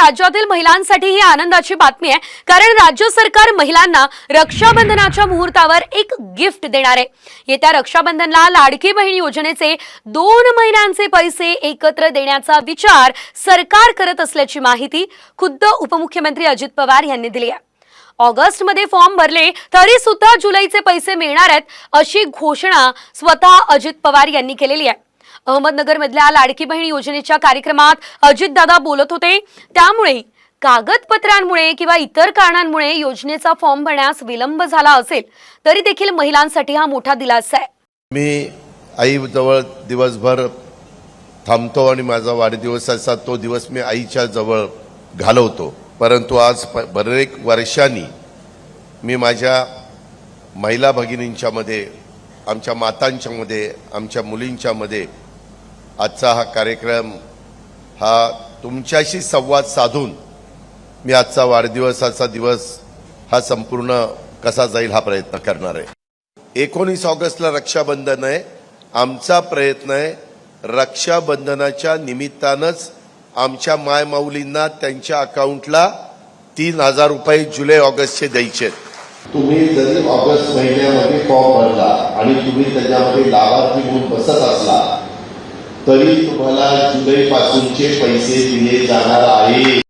राज्यातील महिलांसाठी ही आनंदाची बातमी आहे. कारण राज्य सरकार महिलांना रक्षाबंधनाच्या मुहूर्तावर एक गिफ्ट देणार आहे. येत्या रक्षाबंधनला लाडकी बहीण योजनेचे दोन महिन्यांचे पैसे एकत्र देण्याचा विचार सरकार करत असल्याची माहिती खुद्द उपमुख्यमंत्री अजित पवार यांनी दिली आहे. ऑगस्टमध्ये फॉर्म भरले तरी सुद्धा जुलैचे पैसे मिळणार आहेत अशी घोषणा स्वतः अजित पवार यांनी केलेली आहे. अहमदनगरमधल्या लाडकी बहीण योजनेच्या कार्यक्रमात अजितदादा बोलत होते. त्यामुळे कागदपत्रांमुळे किंवा इतर कारणांमुळे योजनेचा फॉर्म भरण्यास विलंब झाला असेल तरी देखील महिलांसाठी हा मोठा दिलासा आहे. मी आईजवळ दिवसभर थांबतो आणि माझा वाढदिवस असा तो दिवस मी आईच्या जवळ घालवतो. परंतु आज बरेक वर्षांनी मी माझ्या महिला भगिनींच्यामध्ये आमच्या मातांच्यामध्ये आमच्या मुलींच्यामध्ये आजचा हा कार्यक्रम हा तुमच्याशी संवाद साधून मी आजचा वाढदिवसाचा दिवस हा संपूर्ण कसा जाईल हा प्रयत्न करणार आहे. एकोणीस ऑगस्टला रक्षाबंधन आहे. आमचा प्रयत्न आहे रक्षाबंधनाच्या निमित्तानंच आमच्या मायमाऊलींना त्यांच्या अकाउंटला तीन हजार रुपये जुलै ऑगस्टचे द्यायचे तुम्ही जरी ऑगस्ट महिन्यामध्ये फॉर्म भरला आणि तुम्ही त्याच्यामध्ये लाभार्थी म्हणून बसत तरी तुम्हाला जुलै पासूनचे पैसे दिले जाणार आहे